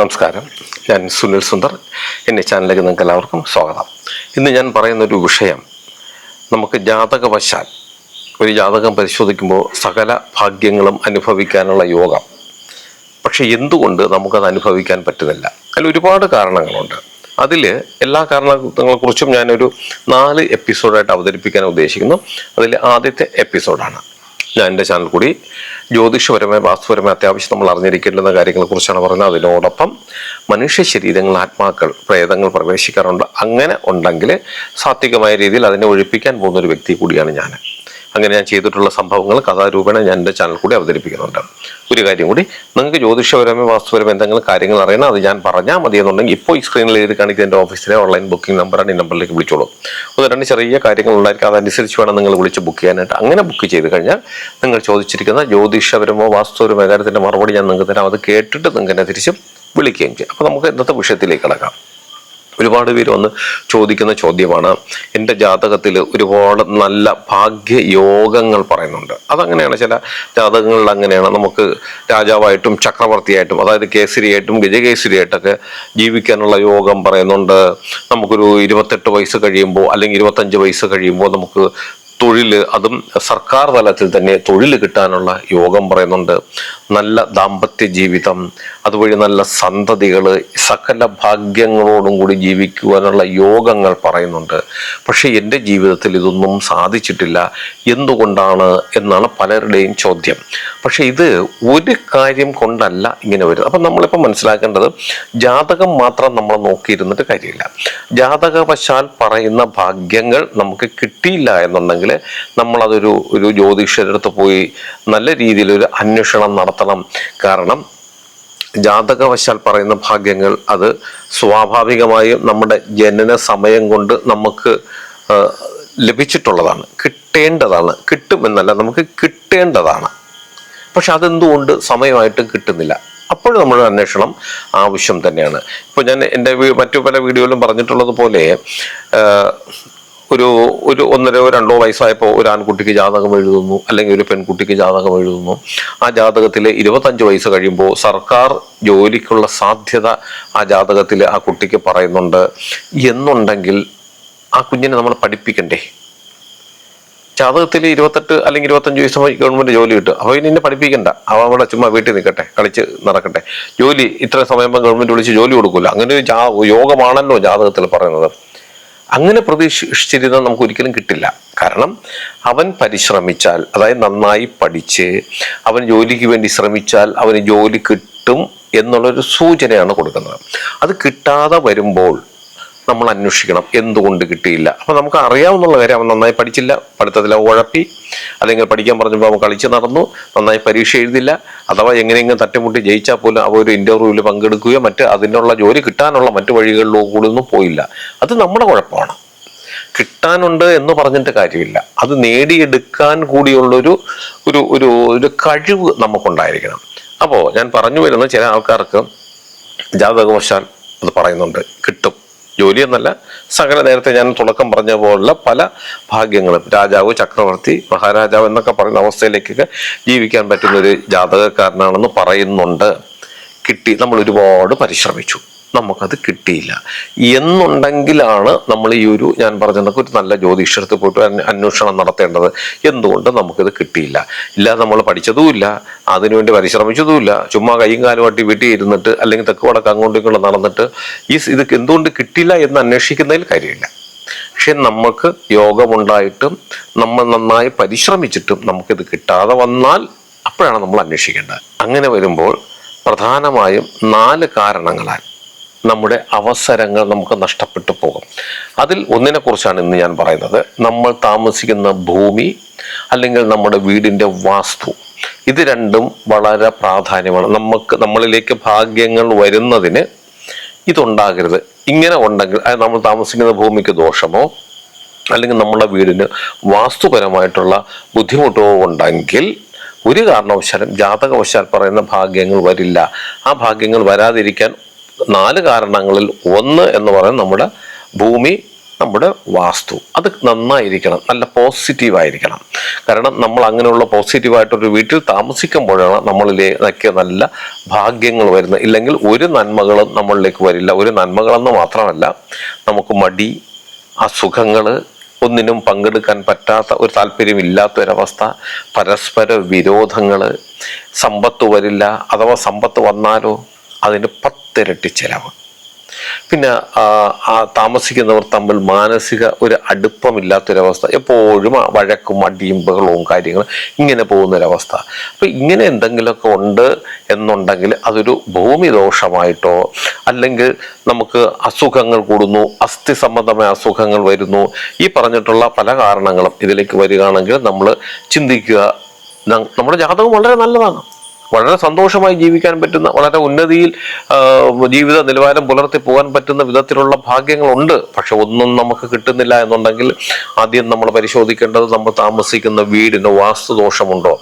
നമസ്കാരം. ഞാൻ സുനിൽ സുന്ദർ. എന്റെ ചാനലിലേക്ക് നിങ്ങൾക്ക് എല്ലാവർക്കും സ്വാഗതം. ഇന്ന് ഞാൻ പറയുന്നൊരു വിഷയം നമുക്ക് ജാതകവശാൽ ഒരു ജാതകം പരിശോധിക്കുമ്പോൾ സകല ഭാഗ്യങ്ങളും അനുഭവിക്കാനുള്ള യോഗം. പക്ഷെ എന്തുകൊണ്ട് നമുക്കത് അനുഭവിക്കാൻ പറ്റുന്നില്ല? അതിൽ ഒരുപാട് കാരണങ്ങളുണ്ട്. അതിൽ എല്ലാ കാരണങ്ങളെക്കുറിച്ചും ഞാനൊരു നാല് എപ്പിസോഡായിട്ട് അവതരിപ്പിക്കാൻ ഉദ്ദേശിക്കുന്നു. അതിൽ ആദ്യത്തെ എപ്പിസോഡാണ്. ഞാൻ എന്റെ ചാനൽ കൂടി ജ്യോതിഷപരമായ വാസ്തുപരമായ അത്യാവശ്യം നമ്മൾ അറിഞ്ഞിരിക്കേണ്ടുന്ന കാര്യങ്ങളെക്കുറിച്ചാണ് പറയുന്നത്. അതിനോടൊപ്പം മനുഷ്യ ശരീരങ്ങൾ ആത്മാക്കൾ പ്രേതങ്ങൾ പ്രവേശിക്കാറുണ്ട്. അങ്ങനെ ഉണ്ടെങ്കിൽ സാത്വികമായ രീതിയിൽ അതിനെ ഒഴിപ്പിക്കാൻ പോകുന്ന ഒരു വ്യക്തി കൂടിയാണ് ഞാൻ. അങ്ങനെ ഞാൻ ചെയ്തിട്ടുള്ള സംഭവങ്ങൾ കഥാരൂപേണ ഞാൻ എന്റെ ചാനൽ കൂടി അവതരിപ്പിക്കുന്നുണ്ട്. ഒരു കാര്യം കൂടി നിങ്ങൾക്ക് ജ്യോതിഷപരമായ വാസ്തുപരമോ എന്തെങ്കിലും കാര്യങ്ങൾ അറിയണം അത് ഞാൻ പറഞ്ഞാൽ മതി എന്നുണ്ടെങ്കിൽ ഇപ്പോൾ ഈ സ്ക്രീനിൽ എഴുതി കാണിക്കുന്ന എന്റെ ഓഫീസിലെ ഓൺലൈൻ ബുക്കിംഗ് നമ്പറാണ് ഈ നമ്പറിലേക്ക് വിളിച്ചോളൂ. ഒന്ന് രണ്ട് ചെറിയ കാര്യങ്ങൾ ഉണ്ടായിരിക്കും അതനുസരിച്ച് വേണം നിങ്ങൾ വിളിച്ച് ബുക്ക് ചെയ്യാനായിട്ട്. അങ്ങനെ ബുക്ക് ചെയ്ത് കഴിഞ്ഞാൽ നിങ്ങൾ ചോദിച്ചിരിക്കുന്ന ജ്യോതിഷപരമോ വാസ്തുപരമോ കാര്യത്തിന്റെ മറുപടി ഞാൻ നിങ്ങൾക്ക് തരാം. അത് കേട്ടിട്ട് നിങ്ങൾക്ക് തിരിച്ച് വിളിക്കുകയും ചെയ്യും. അപ്പോൾ നമുക്ക് ഇന്നത്തെ വിഷയത്തിലേക്ക് കിടക്കാം. ഒരുപാട് പേര് വന്ന് ചോദിക്കുന്ന ചോദ്യമാണ്. എന്റെ ജാതകത്തിൽ ഒരുപാട് നല്ല ഭാഗ്യയോഗങ്ങൾ പറയുന്നുണ്ട്. അതങ്ങനെയാണ്. ചില ജാതകങ്ങളിൽ അങ്ങനെയാണ്. നമുക്ക് രാജാവായിട്ടും ചക്രവർത്തിയായിട്ടും അതായത് കേസരിയായിട്ടും ഗജകേസരിയായിട്ടൊക്കെ ജീവിക്കാനുള്ള യോഗം പറയുന്നുണ്ട്. നമുക്കൊരു ഇരുപത്തെട്ട് വയസ്സ് കഴിയുമ്പോൾ അല്ലെങ്കിൽ ഇരുപത്തഞ്ച് വയസ്സ് കഴിയുമ്പോൾ നമുക്ക് തൊഴിൽ അതും സർക്കാർ തലത്തിൽ തന്നെ തൊഴിൽ കിട്ടാനുള്ള യോഗം പറയുന്നുണ്ട്. നല്ല ദാമ്പത്യ ജീവിതം അതുവഴി നല്ല സന്തതികൾ സകല ഭാഗ്യങ്ങളോടും കൂടി ജീവിക്കുവാനുള്ള യോഗങ്ങൾ പറയുന്നുണ്ട്. പക്ഷേ എന്റെ ജീവിതത്തിൽ ഇതൊന്നും സാധിച്ചിട്ടില്ല. എന്തുകൊണ്ടാണ് എന്നാണ് പലരുടെയും ചോദ്യം. പക്ഷേ ഇത് ഒരു കാര്യം കൊണ്ടല്ല ഇങ്ങനെ വരുന്നത്. അപ്പം നമ്മളിപ്പോൾ മനസ്സിലാക്കേണ്ടത് ജാതകം മാത്രം നമ്മൾ നോക്കിയിരുന്നിട്ട് കാര്യമില്ല. ജാതകവശാൽ പറയുന്ന ഭാഗ്യങ്ങൾ നമുക്ക് കിട്ടിയില്ല എന്നുണ്ടെങ്കിൽ നമ്മളതൊരു ഒരു ജ്യോതിഷരുടെ അടുത്ത് പോയി നല്ല രീതിയിൽ ഒരു അന്വേഷണം നടത്തണം. കാരണം ജാതകവശാൽ പറയുന്ന ഭാഗ്യങ്ങൾ അത് സ്വാഭാവികമായും നമ്മുടെ ജനന സമയം കൊണ്ട് നമുക്ക് ലഭിച്ചിട്ടുള്ളതാണ്. കിട്ടേണ്ടതാണ്. കിട്ടുമെന്നല്ല നമുക്ക് കിട്ടേണ്ടതാണ്. പക്ഷെ അതെന്തുകൊണ്ട് സമയമായിട്ട് കിട്ടുന്നില്ല? അപ്പോഴും നമ്മുടെ അന്വേഷണം ആവശ്യം തന്നെയാണ്. ഇപ്പോൾ ഞാൻ എന്റെ മറ്റു പല വീഡിയോയിലും പറഞ്ഞിട്ടുള്ളത് പോലെ ഒരു ഒരു ഒന്നരോ രണ്ടോ വയസ്സായപ്പോൾ ഒരു ആൺകുട്ടിക്ക് ജാതകം എഴുതുന്നു അല്ലെങ്കിൽ ഒരു പെൺകുട്ടിക്ക് ജാതകം എഴുതുന്നു. ആ ജാതകത്തിൽ ഇരുപത്തഞ്ച് വയസ്സ് കഴിയുമ്പോൾ സർക്കാർ ജോലിക്കുള്ള സാധ്യത ആ ജാതകത്തിൽ ആ കുട്ടിക്ക് പറയുന്നുണ്ട്. എന്നുണ്ടെങ്കിൽ ആ കുഞ്ഞിനെ നമ്മൾ പഠിപ്പിക്കണ്ടേ? ജാതകത്തിൽ ഇരുപത്തെട്ട് അല്ലെങ്കിൽ ഇരുപത്തഞ്ച് വയസ്സ് ഗവൺമെന്റ് ജോലി കിട്ടും. അപ്പോൾ ഇനി എന്നെ പഠിപ്പിക്കണ്ട. അവ അവിടെ ചുമ്മാ വീട്ടിൽ നിൽക്കട്ടെ കളിച്ച് നടക്കട്ടെ. ജോലി ഇത്ര സമയം ഗവൺമെന്റ് വിളിച്ച് ജോലി കൊടുക്കില്ല അങ്ങനെ ഒരു യോഗമാണല്ലോ ജാതകത്തിൽ പറയുന്നത്. അങ്ങനെ പ്രതീക്ഷിച്ചിരുന്ന നമുക്ക് ഒരിക്കലും കിട്ടില്ല. കാരണം അവൻ പരിശ്രമിച്ചാൽ അതായത് നന്നായി പഠിച്ച് അവൻ ജോലിക്ക് വേണ്ടി ശ്രമിച്ചാൽ അവന് ജോലി കിട്ടും എന്നുള്ളൊരു സൂചനയാണ് കൊടുക്കുന്നത്. അത് കിട്ടാതെ വരുമ്പോൾ നമ്മൾ അന്വേഷിക്കണം. എന്തുകൊണ്ട് കിട്ടിയില്ല? അപ്പൊ നമുക്ക് അറിയാവുന്നുള്ള കാര്യം അവൻ നന്നായി പഠിച്ചില്ല. പഠിത്തത്തിൽ ഉഴപ്പി. അല്ലെങ്കിൽ പഠിക്കാൻ പറഞ്ഞപ്പോൾ അവൻ കളിച്ച് നടന്നു. നന്നായി പരീക്ഷ എഴുതില്ല. അഥവാ എങ്ങനെയെങ്കിലും തട്ടിമുട്ടി ജയിച്ചാൽ പോലും അവ ഒരു ഇന്റർവ്യൂവിൽ പങ്കെടുക്കുകയോ മറ്റ് അതിനുള്ള ജോലി കിട്ടാനുള്ള മറ്റു വഴികളിലോ കൂടെ ഒന്നും പോയില്ല. അത് നമ്മുടെ കുഴപ്പമാണ്. കിട്ടാനുണ്ട് എന്ന് പറഞ്ഞിട്ട് കാര്യമില്ല. അത് നേടിയെടുക്കാൻ കൂടിയുള്ളൊരു ഒരു ഒരു ഒരു കഴിവ് നമുക്കുണ്ടായിരിക്കണം. അപ്പോൾ ഞാൻ പറഞ്ഞു വരുന്ന ചില ആൾക്കാർക്ക് ജാതകവശാൽ അത് പറയുന്നുണ്ട്. കിട്ടും. ജോലി എന്നല്ല സകല നേരത്തെ ഞാൻ തുടക്കം പറഞ്ഞ പോലുള്ള പല ഭാഗ്യങ്ങളും. രാജാവ് ചക്രവർത്തി മഹാരാജാവ് എന്നൊക്കെ പറയുന്ന അവസ്ഥയിലേക്കൊക്കെ ജീവിക്കാൻ പറ്റുന്ന ഒരു ജാതകക്കാരനാണെന്ന് പറയുന്നുണ്ട്. കിട്ടി നമ്മൾ ഒരുപാട് പരിശ്രമിച്ചു. നമുക്കത് കിട്ടിയില്ല. എന്നുണ്ടെങ്കിലാണ് നമ്മൾ ഈ ഒരു ഞാൻ പറഞ്ഞതൊക്കെ ഒരു നല്ല ജ്യോതിഷത്ത് പോയിട്ട് അന്വേഷണം നടത്തേണ്ടത്. എന്തുകൊണ്ട് നമുക്കിത് കിട്ടിയില്ല? ഇല്ല നമ്മൾ പഠിച്ചതുമില്ല. അതിനുവേണ്ടി പരിശ്രമിച്ചതുമില്ല. ചുമ്മാ കൈയും കാലുമാട്ടി വീട്ടിൽ ഇരുന്നിട്ട് അല്ലെങ്കിൽ തെക്ക് വടക്ക് അങ്ങോട്ടും നടന്നിട്ട് ഈ ഇത് എന്തുകൊണ്ട് കിട്ടിയില്ല എന്ന് അന്വേഷിക്കുന്നതിൽ കാര്യമില്ല. പക്ഷെ നമുക്ക് യോഗമുണ്ടായിട്ടും നമ്മൾ നന്നായി പരിശ്രമിച്ചിട്ടും നമുക്കിത് കിട്ടാതെ വന്നാൽ അപ്പോഴാണ് നമ്മൾ അന്വേഷിക്കേണ്ടത്. അങ്ങനെ വരുമ്പോൾ പ്രധാനമായും നാല് കാരണങ്ങളാൽ നമ്മുടെ അവസരങ്ങൾ നമുക്ക് നഷ്ടപ്പെട്ടു പോകും. അതിൽ ഒന്നിനെ കുറിച്ചാണ് ഇന്ന് ഞാൻ പറയുന്നത്. നമ്മൾ താമസിക്കുന്ന ഭൂമി അല്ലെങ്കിൽ നമ്മുടെ വീടിന്റെ വാസ്തു ഇത് രണ്ടും വളരെ പ്രാധാന്യമാണ്. നമുക്ക് നമ്മളിലേക്ക് ഭാഗ്യങ്ങൾ വരുന്നതിന് ഇതുണ്ടാകരുത്. ഇങ്ങനെ ഉണ്ടെങ്കിൽ നമ്മൾ താമസിക്കുന്ന ഭൂമിക്ക് ദോഷമോ അല്ലെങ്കിൽ നമ്മുടെ വീടിന് വാസ്തുപരമായിട്ടുള്ള ബുദ്ധിമുട്ടോ ഉണ്ടെങ്കിൽ ഒരു കാരണവശാലും ജാതകവശാൽ പറയുന്ന ഭാഗ്യങ്ങൾ വരില്ല. ആ ഭാഗ്യങ്ങൾ വരാതിരിക്കാൻ നാല് കാരണങ്ങളിൽ ഒന്ന് എന്ന് പറയുന്നത് നമ്മുടെ ഭൂമി നമ്മുടെ വാസ്തു. അത് നന്നായിരിക്കണം നല്ല പോസിറ്റീവ് ആയിരിക്കണം കാരണം നമ്മൾ അങ്ങനെയുള്ള പോസിറ്റീവായിട്ടൊരു വീട്ടിൽ താമസിക്കുമ്പോഴാണ് നമ്മളിലേക്ക് നല്ല ഭാഗ്യങ്ങൾ വരുന്നത്. ഇല്ലെങ്കിൽ ഒരു നന്മകളും നമ്മളിലേക്ക് വരില്ല. ഒരു നന്മകളെന്ന് മാത്രമല്ല നമുക്ക് മടി അസുഖങ്ങൾ ഒന്നിനും പങ്കെടുക്കാൻ പറ്റാത്ത ഒരു താല്പര്യമില്ലാത്ത ഒരവസ്ഥ പരസ്പര വിരോധങ്ങൾ സമ്പത്ത് വരില്ല. അഥവാ സമ്പത്ത് വന്നാലോ അതിന് പത്തിരട്ടി ചെലവ്. പിന്നെ താമസിക്കുന്നവർ തമ്മിൽ മാനസിക ഒരു അടുപ്പമില്ലാത്തൊരവസ്ഥ. എപ്പോഴും വഴക്കും അടിയും ബഹളവും കാര്യങ്ങളും ഇങ്ങനെ പോകുന്നൊരവസ്ഥ. അപ്പം ഇങ്ങനെ എന്തെങ്കിലുമൊക്കെ ഉണ്ട് എന്നുണ്ടെങ്കിൽ അതൊരു ഭൂമി ദോഷമായിട്ടോ അല്ലെങ്കിൽ നമുക്ക് അസുഖങ്ങൾ കൂടുന്നു അസ്ഥി സംബന്ധമായ അസുഖങ്ങൾ വരുന്നു ഈ പറഞ്ഞിട്ടുള്ള പല കാരണങ്ങളും ഇതിലേക്ക് വരികയാണെങ്കിൽ നമ്മൾ ചിന്തിക്കുക നമ്മുടെ ജാതകം വളരെ നല്ലതാണ്. വളരെ സന്തോഷമായി ജീവിക്കാൻ പറ്റുന്ന വളരെ ഉന്നതിയിൽ ജീവിത നിലവാരം പുലർത്തി പോകാൻ പറ്റുന്ന വിധത്തിലുള്ള ഭാഗ്യങ്ങളുണ്ട്. പക്ഷെ ഒന്നും നമുക്ക് കിട്ടുന്നില്ല എന്നുണ്ടെങ്കിൽ ആദ്യം നമ്മൾ പരിശോധിക്കേണ്ടത് നമ്മൾ താമസിക്കുന്ന വീടിന് വാസ്തുദോഷമുണ്ടോ?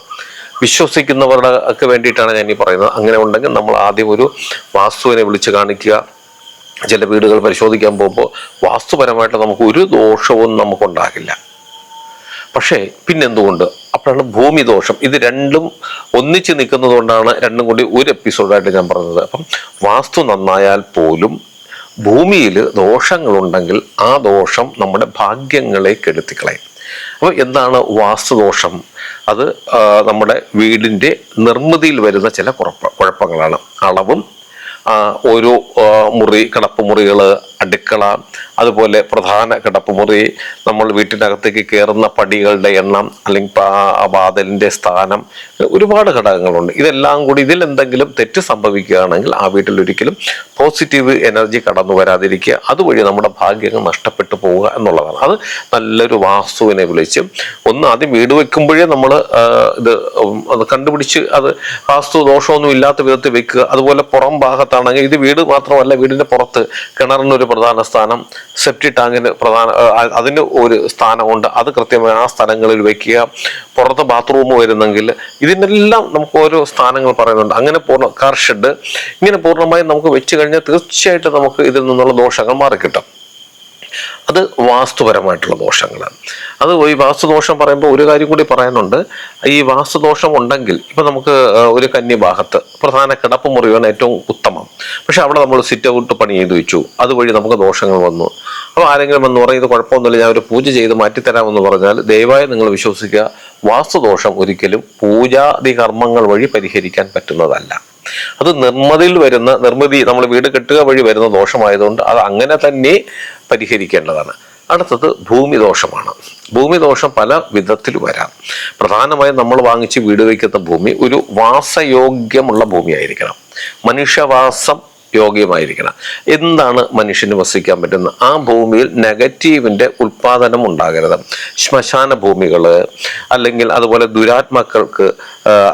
വിശ്വസിക്കുന്നവരുടെ ഒക്കെ വേണ്ടിയിട്ടാണ് ഞാൻ ഈ പറയുന്നത്. അങ്ങനെ ഉണ്ടെങ്കിൽ നമ്മൾ ആദ്യം ഒരു വാസ്തുവിനെ വിളിച്ച് കാണിക്കുക. ചില വീടുകൾ പരിശോധിക്കാൻ പോകുമ്പോൾ വാസ്തുപരമായിട്ട് നമുക്ക് ഒരു ദോഷവും നമുക്കുണ്ടാകില്ല. പക്ഷേ പിന്നെന്തുകൊണ്ട്? അപ്പോഴാണ് ഭൂമി ദോഷം. ഇത് രണ്ടും ഒന്നിച്ച് നിൽക്കുന്നത് കൊണ്ടാണ് രണ്ടും കൂടി ഒരു എപ്പിസോഡായിട്ട് ഞാൻ പറഞ്ഞത്. അപ്പം വാസ്തു നന്നായാൽ പോലും ഭൂമിയിൽ ദോഷങ്ങളുണ്ടെങ്കിൽ ആ ദോഷം നമ്മുടെ ഭാഗ്യങ്ങളെ കെടുത്തിക്കളയും അപ്പോൾ എന്താണ് വാസ്തുദോഷം അത് നമ്മുടെ വീടിന്റെ നിർമ്മിതിയിൽ വരുന്ന ചില കുഴപ്പ കുഴപ്പങ്ങളാണ്. അളവും ഓരോ മുറി മുറി കിടപ്പുമുറികൾ അടുക്കള അതുപോലെ പ്രധാന കിടപ്പുമുറി നമ്മൾ വീട്ടിനകത്തേക്ക് കയറുന്ന പടികളുടെ എണ്ണം അല്ലെങ്കിൽ വാതിലിന്റെ സ്ഥാനം ഒരുപാട് ഘടകങ്ങളുണ്ട്. ഇതെല്ലാം കൂടി ഇതിൽ എന്തെങ്കിലും തെറ്റ് സംഭവിക്കുകയാണെങ്കിൽ ആ വീട്ടിൽ ഒരിക്കലും പോസിറ്റീവ് എനർജി കടന്നു വരാതിരിക്കുക. അതുവഴി നമ്മുടെ ഭാഗ്യങ്ങൾ നഷ്ടപ്പെട്ടു പോവുക എന്നുള്ളതാണ്. അത് നല്ലൊരു വാസ്തുവിനെ വിളിച്ച് ഒന്ന് ആദ്യം വീട് വെക്കുമ്പോഴേ നമ്മൾ ഇത് അത് കണ്ടുപിടിച്ച് അത് വാസ്തു ദോഷമൊന്നും ഇല്ലാത്ത വിധത്തിൽ വെക്കുക. അതുപോലെ പുറം ഭാഗത്താണെങ്കിൽ ഇത് വീട് മാത്രമല്ല വീടിന്റെ പുറത്ത് കിണറിനൊരു പ്രധാന സ്ഥാനം സെപ്റ്റി ടാങ്കിന് പ്രധാന അതിന് ഒരു സ്ഥാനമുണ്ട്. അത് കൃത്യമായി ആ സ്ഥലങ്ങളിൽ വെക്കുക. പുറത്ത് ബാത്റൂം വരുന്നെങ്കിൽ ഇതിനെല്ലാം നമുക്ക് ഓരോ സ്ഥാനങ്ങൾ പറയുന്നുണ്ട്. അങ്ങനെ പൂർണ കാർ ഷെഡ് ഇങ്ങനെ പൂർണമായും നമുക്ക് വെച്ച് കഴിഞ്ഞാൽ തീർച്ചയായിട്ടും നമുക്ക് ഇതിൽ നിന്നുള്ള ദോഷങ്ങൾ മാറിക്കിട്ടും. അത് വാസ്തുപരമായിട്ടുള്ള ദോഷങ്ങളാണ്. അത് ഈ വാസ്തുദോഷം പറയുമ്പോൾ ഒരു കാര്യം കൂടി പറയാനുണ്ട്. ഈ വാസ്തുദോഷം ഉണ്ടെങ്കിൽ ഇപ്പൊ നമുക്ക് ഒരു കന്യഭാഗത്ത് പ്രധാന കിടപ്പ് മുറിയാണ് ഏറ്റവും ഉത്തമം. പക്ഷെ അവിടെ നമ്മൾ സിറ്റ് ഔട്ട് പണി ചെയ്ത് വെച്ചു. അതുവഴി നമുക്ക് ദോഷങ്ങൾ വന്നു. അപ്പോൾ ആരെങ്കിലും വന്ന് പറയും ഇത് കുഴപ്പമൊന്നുമില്ല ഞാൻ ഒരു പൂജ ചെയ്ത് മാറ്റിത്തരാമെന്ന് പറഞ്ഞാൽ ദയവായി നിങ്ങൾ വിശ്വസിക്കുക വാസ്തുദോഷം ഒരിക്കലും പൂജാതി കർമ്മങ്ങൾ വഴി പരിഹരിക്കാൻ പറ്റുന്നതല്ല. അത് നിർമ്മിതിയിൽ വരുന്ന നിർമ്മിതി നമ്മൾ വീട് കെട്ടുക വഴി വരുന്ന ദോഷമായതുകൊണ്ട് അത് അങ്ങനെ തന്നെ പരിഹരിക്കേണ്ടതാണ്. അടുത്തത് ഭൂമി ദോഷമാണ്. ഭൂമി ദോഷം പല വിധത്തിൽ വരാം. പ്രധാനമായും നമ്മൾ വാങ്ങിച്ച് വീട് വയ്ക്കുന്ന ഭൂമി ഒരു വാസയോഗ്യമുള്ള ഭൂമിയായിരിക്കണം. മനുഷ്യവാസം യോഗ്യമായിരിക്കണം എന്താണ് മനുഷ്യന് വസിക്കാൻ പറ്റുന്നത് ആ ഭൂമിയിൽ നെഗറ്റീവിന്റെ ഉൽപാദനം ഉണ്ടാകരുത്. ശ്മശാന ഭൂമികൾ അല്ലെങ്കിൽ അതുപോലെ ദുരാത്മാക്കൾക്ക്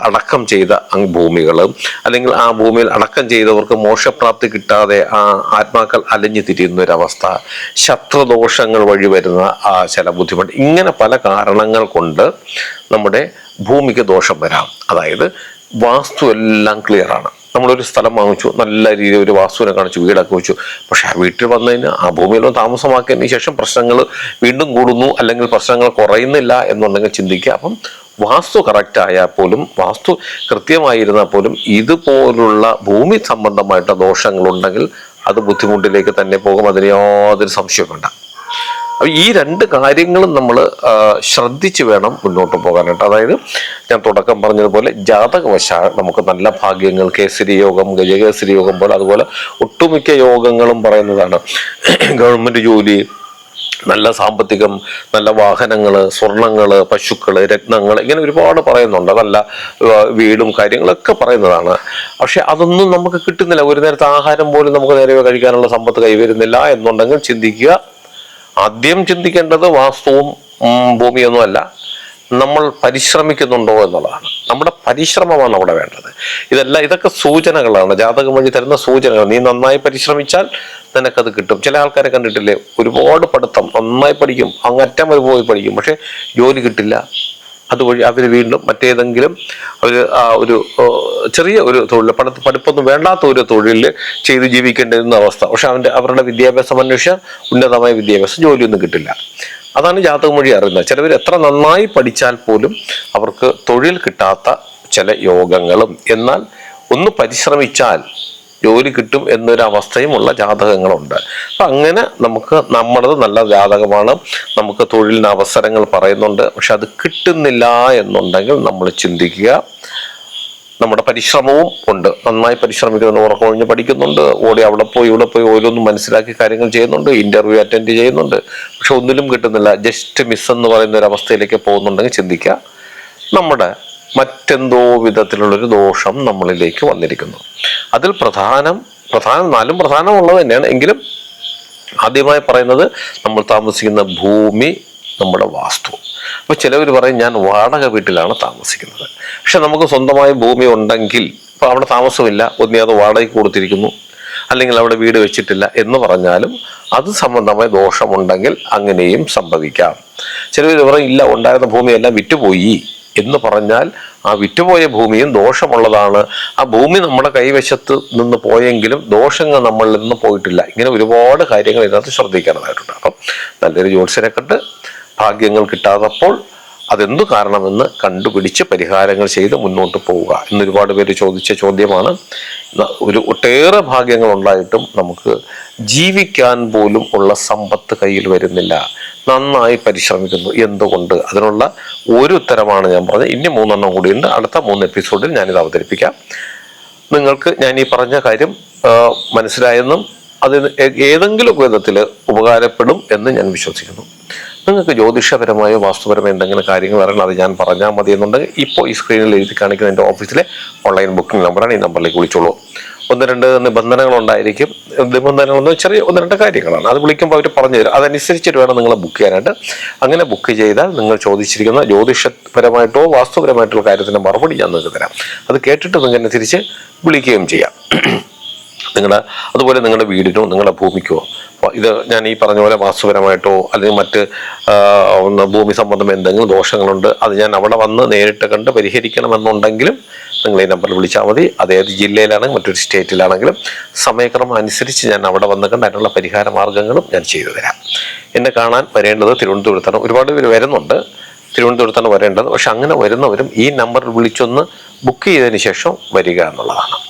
അടക്കം ചെയ്ത ഭൂമികൾ അല്ലെങ്കിൽ ആ ഭൂമിയിൽ അടക്കം ചെയ്തവർക്ക് മോക്ഷപ്രാപ്തി കിട്ടാതെ ആ ആത്മാക്കൾ അലഞ്ഞു തിരിയുന്ന ഒരവസ്ഥ ശത്രുദോഷങ്ങൾ വഴി വരുന്ന ആ ചില ബുദ്ധിമുട്ട്. ഇങ്ങനെ പല കാരണങ്ങൾ കൊണ്ട് നമ്മുടെ ഭൂമിക്ക് ദോഷം വരാം. അതായത് വാസ്തു എല്ലാം ക്ലിയർ ആണ്. നമ്മളൊരു സ്ഥലം വാങ്ങിച്ചു. നല്ല രീതിയിൽ ഒരു വാസ്തുവിനെ കാണിച്ചു വീടൊക്കെ വെച്ചു. പക്ഷെ ആ വീട്ടിൽ വന്നു കഴിഞ്ഞാൽ ആ ഭൂമിയിലൊന്ന് താമസമാക്കിയതിന് ശേഷം പ്രശ്നങ്ങൾ വീണ്ടും കൂടുന്നു. അല്ലെങ്കിൽ പ്രശ്നങ്ങൾ കുറയുന്നില്ല എന്നുണ്ടെങ്കിൽ ചിന്തിക്കുക. അപ്പം വാസ്തു കറക്റ്റ് ആയാൽ പോലും വാസ്തു കൃത്യമായിരുന്നാൽ പോലും ഇതുപോലുള്ള ഭൂമി സംബന്ധമായിട്ട് ദോഷങ്ങളുണ്ടെങ്കിൽ അത് ബുദ്ധിമുട്ടിലേക്ക് തന്നെ പോകും. അതിന് യാതൊരു സംശയവും വേണ്ട അപ്പൊ ഈ രണ്ട് കാര്യങ്ങളും നമ്മൾ ശ്രദ്ധിച്ചു വേണം മുന്നോട്ട് പോകാനായിട്ട്. അതായത് ഞാൻ തുടക്കം പറഞ്ഞതുപോലെ ജാതകവശാൽ നമുക്ക് നല്ല ഭാഗ്യങ്ങൾ കേസരി യോഗം ഗജകേസരി യോഗം പോലെ അതുപോലെ ഒട്ടുമിക്ക യോഗങ്ങളും പറയുന്നതാണ്. ഗവൺമെന്റ് ജോലി നല്ല സാമ്പത്തികം നല്ല വാഹനങ്ങൾ സ്വർണങ്ങൾ പശുക്കൾ രത്നങ്ങൾ ഇങ്ങനെ ഒരുപാട് പറയുന്നുണ്ട്. നല്ല വീടും കാര്യങ്ങളൊക്കെ പറയുന്നതാണ്. പക്ഷെ അതൊന്നും നമുക്ക് കിട്ടുന്നില്ല. ഒരു നേരത്തെ ആഹാരം പോലും നമുക്ക് നേരെ കഴിക്കാനുള്ള സമ്പത്ത് കൈവരുന്നില്ല എന്നുണ്ടെങ്കിൽ ചിന്തിക്കുക ആദ്യം ചിന്തിക്കേണ്ടത് വാസ്തുവും ഭൂമിയൊന്നും അല്ല. നമ്മൾ പരിശ്രമിക്കുന്നുണ്ടോ എന്നുള്ളതാണ്. നമ്മുടെ പരിശ്രമമാണ് അവിടെ വേണ്ടത്. ഇതല്ല ഇതൊക്കെ സൂചനകളാണ്. ജാതകം വഴി തരുന്ന സൂചനകൾ. നീ നന്നായി പരിശ്രമിച്ചാൽ നിനക്കത് കിട്ടും. ചില ആൾക്കാരെ കണ്ടിട്ടില്ലേ? ഒരുപാട് പഠിത്തം. നന്നായി പഠിക്കും. അങ്ങറ്റം വരെ പോയി പഠിക്കും. പക്ഷെ ജോലി കിട്ടില്ല. അതുവഴി അവർ വീണ്ടും മറ്റേതെങ്കിലും ഒരു ആ ഒരു ചെറിയ ഒരു തൊഴിൽ പഠി പഠിപ്പൊന്നും വേണ്ടാത്ത ഒരു തൊഴിൽ ചെയ്ത് ജീവിക്കേണ്ടിരുന്ന അവസ്ഥ. പക്ഷെ അവന്റെ അവരുടെ വിദ്യാഭ്യാസം അന്വേഷിച്ചാൽ ഉന്നതമായ വിദ്യാഭ്യാസം ജോലിയൊന്നും കിട്ടില്ല. അതാണ് ജാതകം വഴി അറിയുന്നത്. ചിലവർ എത്ര നന്നായി പഠിച്ചാൽ പോലും അവർക്ക് തൊഴിൽ കിട്ടാത്ത ചില യോഗങ്ങളും എന്നാൽ ഒന്ന് പരിശ്രമിച്ചാൽ ജോലി കിട്ടും എന്നൊരു അവസ്ഥയുമുള്ള ജാതകങ്ങളുണ്ട്. അപ്പം അങ്ങനെ നമുക്ക് നമ്മളത് നല്ല ജാതകമാണ്. നമുക്ക് തൊഴിലിന് അവസരങ്ങൾ പറയുന്നുണ്ട്. പക്ഷെ അത് കിട്ടുന്നില്ല എന്നുണ്ടെങ്കിൽ നമ്മൾ ചിന്തിക്കുക. നമ്മുടെ പരിശ്രമവും ഉണ്ട്. നന്നായി പരിശ്രമിക്കുന്നുണ്ട് ഉറക്കമൊഴിഞ്ഞ് പഠിക്കുന്നുണ്ട്. ഓടി അവിടെ പോയി ഇവിടെ പോയി ഓരോന്നും മനസ്സിലാക്കി കാര്യങ്ങൾ ചെയ്യുന്നുണ്ട്. ഇന്റർവ്യൂ അറ്റൻഡ് ചെയ്യുന്നുണ്ട്. പക്ഷെ ഒന്നിലും കിട്ടുന്നില്ല. ജസ്റ്റ് മിസ് എന്ന് പറയുന്ന ഒരു അവസ്ഥയിലേക്ക് പോകുന്നുണ്ടെങ്കിൽ ചിന്തിക്കുക. നമ്മുടെ മറ്റെന്തോ വിധത്തിലുള്ളൊരു ദോഷം നമ്മളിലേക്ക് വന്നിരിക്കുന്നു. അതിൽ പ്രധാനം പ്രധാനം നാലും പ്രധാനമുള്ളത് തന്നെയാണ്. എങ്കിലും ആദ്യമായി പറയുന്നത് നമ്മൾ താമസിക്കുന്ന ഭൂമി നമ്മുടെ വാസ്തു. അപ്പോൾ ചിലവർ പറയും ഞാൻ വാടക വീട്ടിലാണ് താമസിക്കുന്നത്. പക്ഷെ നമുക്ക് സ്വന്തമായി ഭൂമി ഉണ്ടെങ്കിൽ ഇപ്പോൾ അവിടെ താമസമില്ല ഒന്നേ അത് വാടകയ്ക്ക് കൊടുത്തിരിക്കുന്നു അല്ലെങ്കിൽ അവിടെ വീട് വെച്ചിട്ടില്ല എന്ന് പറഞ്ഞാലും അത് സംബന്ധമായ ദോഷമുണ്ടെങ്കിൽ അങ്ങനെയും സംഭവിക്കാം. ചിലവർ പറയും ഇല്ല ഉണ്ടായിരുന്ന ഭൂമിയെല്ലാം വിറ്റുപോയി. എന്ന് പറഞ്ഞാൽ ആ വിറ്റുപോയ ഭൂമിയും ദോഷമുള്ളതാണ്. ആ ഭൂമി നമ്മുടെ കൈവശത്ത് നിന്ന് പോയെങ്കിലും ദോഷങ്ങൾ നമ്മളിൽ നിന്ന് പോയിട്ടില്ല. ഇങ്ങനെ ഒരുപാട് കാര്യങ്ങൾ ഇതിനകത്ത് ശ്രദ്ധിക്കേണ്ടതായിട്ടുണ്ട്. അപ്പം നല്ലൊരു ജ്യോത്സ്യരെ കണ്ട് ഭാഗ്യങ്ങൾ കിട്ടാതപ്പോൾ അതെന്തു കാരണമെന്ന് കണ്ടുപിടിച്ച് പരിഹാരങ്ങൾ ചെയ്ത് മുന്നോട്ട് പോവുക. എന്നൊരുപാട് പേര് ചോദിച്ച ചോദ്യമാണ്. ഒരു ഒട്ടേറെ ഭാഗ്യങ്ങൾ ഉണ്ടായിട്ടും നമുക്ക് ജീവിക്കാൻ പോലും ഉള്ള സമ്പത്ത് കയ്യിൽ വരുന്നില്ല. നന്നായി പരിശ്രമിക്കുന്നു. എന്തുകൊണ്ട്? അതിനുള്ള ഒരു ഉത്തരമാണ് ഞാൻ പറഞ്ഞത്. ഇനി മൂന്നെണ്ണം കൂടിയുണ്ട്. അടുത്ത മൂന്ന് എപ്പിസോഡിൽ ഞാനിത് അവതരിപ്പിക്കാം. നിങ്ങൾക്ക് ഞാൻ ഈ പറഞ്ഞ കാര്യം മനസ്സിലായെന്നും അത് ഏതെങ്കിലും വിധത്തിൽ ഉപകാരപ്പെടും എന്ന് ഞാൻ വിശ്വസിക്കുന്നു. നിങ്ങൾക്ക് ജ്യോതിഷപരമായോ വാസ്തുപരമായോ എന്തെങ്കിലും കാര്യങ്ങൾ അറിയണം അത് ഞാൻ പറഞ്ഞാൽ മതി എന്നുണ്ടെങ്കിൽ ഇപ്പോൾ ഈ സ്ക്രീനിൽ എഴുതി കാണിക്കുന്ന എന്റെ ഓഫീസിലെ ഓൺലൈൻ ബുക്കിംഗ് നമ്പറാണ് ഈ നമ്പറിലേക്ക് വിളിച്ചോളൂ. ഒന്ന് രണ്ട് നിബന്ധനകൾ എന്ന് ചെറിയ ഒന്ന് രണ്ട് കാര്യങ്ങളാണ്. അത് വിളിക്കുമ്പോൾ അവർ പറഞ്ഞു തരും. അതനുസരിച്ചിട്ട് വേണം നിങ്ങൾ ബുക്ക് ചെയ്യാനായിട്ട്. അങ്ങനെ ബുക്ക് ചെയ്താൽ നിങ്ങൾ ചോദിച്ചിരിക്കുന്ന ജ്യോതിഷപരമായിട്ടോ വാസ്തുപരമായിട്ടുള്ള കാര്യത്തിന്റെ മറുപടി ഞാൻ നിങ്ങൾക്ക് തരാം. അത് കേട്ടിട്ട് നിങ്ങൾ തിരിച്ച് വിളിക്കുകയും ചെയ്യാം. നിങ്ങളുടെ അതുപോലെ നിങ്ങളുടെ വീടിനോ നിങ്ങളുടെ ഭൂമിക്കോ. ഇത് ഞാൻ ഈ പറഞ്ഞ പോലെ വാസ്തുപരമായിട്ടോ അല്ലെങ്കിൽ മറ്റ് ഭൂമി സംബന്ധം എന്തെങ്കിലും ദോഷങ്ങളുണ്ട് അത് ഞാൻ അവിടെ വന്ന് നേരിട്ട് കണ്ട് പരിഹരിക്കണമെന്നുണ്ടെങ്കിലും നിങ്ങൾ ഈ നമ്പറിൽ വിളിച്ചാൽ മതി. അതേത് ജില്ലയിലാണെങ്കിലും മറ്റൊരു സ്റ്റേറ്റിലാണെങ്കിലും സമയക്രമം അനുസരിച്ച് ഞാൻ അവിടെ വന്ന് കണ്ട് അതിനുള്ള പരിഹാര മാർഗങ്ങളും ഞാൻ ചെയ്തു തരാം. എന്നെ കാണാൻ വരേണ്ടത് തിരുവനന്തപുരത്താണ്. ഒരുപാട് പേര് വരുന്നുണ്ട്. തിരുവനന്തപുരത്താണ് വരേണ്ടത്. പക്ഷെ അങ്ങനെ വരുന്നവരും ഈ നമ്പറിൽ വിളിച്ചൊന്ന് ബുക്ക് ചെയ്തതിന് ശേഷം വരിക എന്നുള്ളതാണ്.